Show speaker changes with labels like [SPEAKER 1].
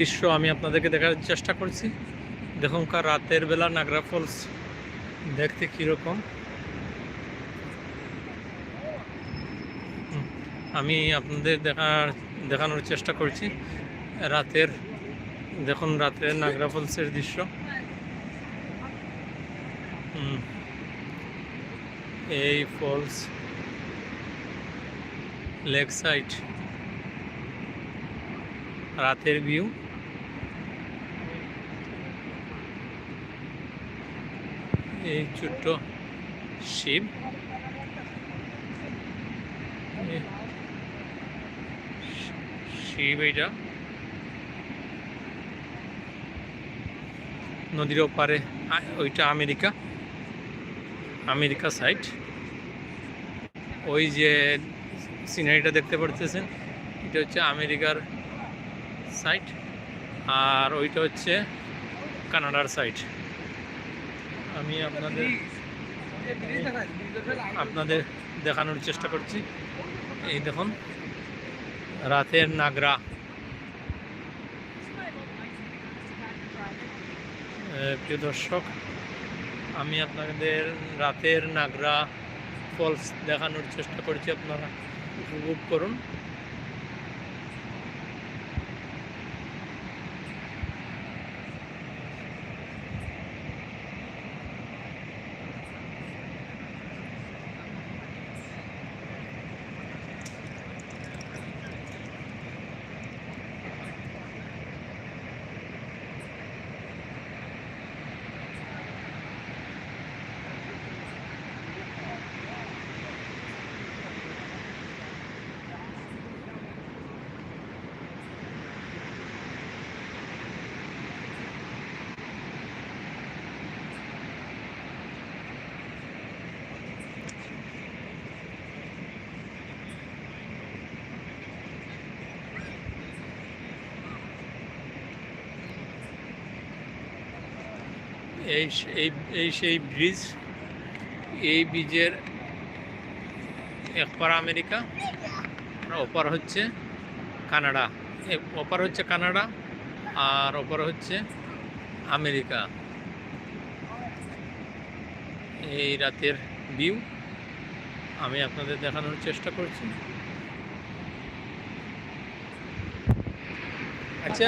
[SPEAKER 1] দৃশ্য আমি আপনাদেরকে দেখার চেষ্টা করছি। দেখুন কার রাতের বেলা নাগরা ফলস, দেখতে কীরকম। আমি আপনাদের দেখার, দেখানোর চেষ্টা করছি। রাতের, দেখুন রাতের নাগরা ফলসের দৃশ্য। এই ফলস লেক সাইড রাতের ভিউ। এই ছোট্ট শিব। শিব এইটা। নদীর ওপারে ওইটা আমেরিকা। America side. ওই যে সিনারিটা দেখতে পারতেছেন, এটা হচ্ছে আমেরিকার সাইড। আর ওইটা হচ্ছে কানাডার সাইড। আমি আপনাদের আপনাদের দেখানোর চেষ্টা করছি। এই দেখুন, রাতের নাগরা। প্রিয় দর্শক, আমি আপনাদের রাতের নাগরা ফলস দেখানোর চেষ্টা করছি, আপনারা উপভোগ করুন। এই এই সেই ব্রিজ, এই ব্রিজের একপার আমেরিকা ওপার হচ্ছে কানাডা। ওপার হচ্ছে কানাডা, আর ওপার হচ্ছে আমেরিকা। এই রাতের ভিউ আমি আপনাদের দেখানোর চেষ্টা করছি। আচ্ছা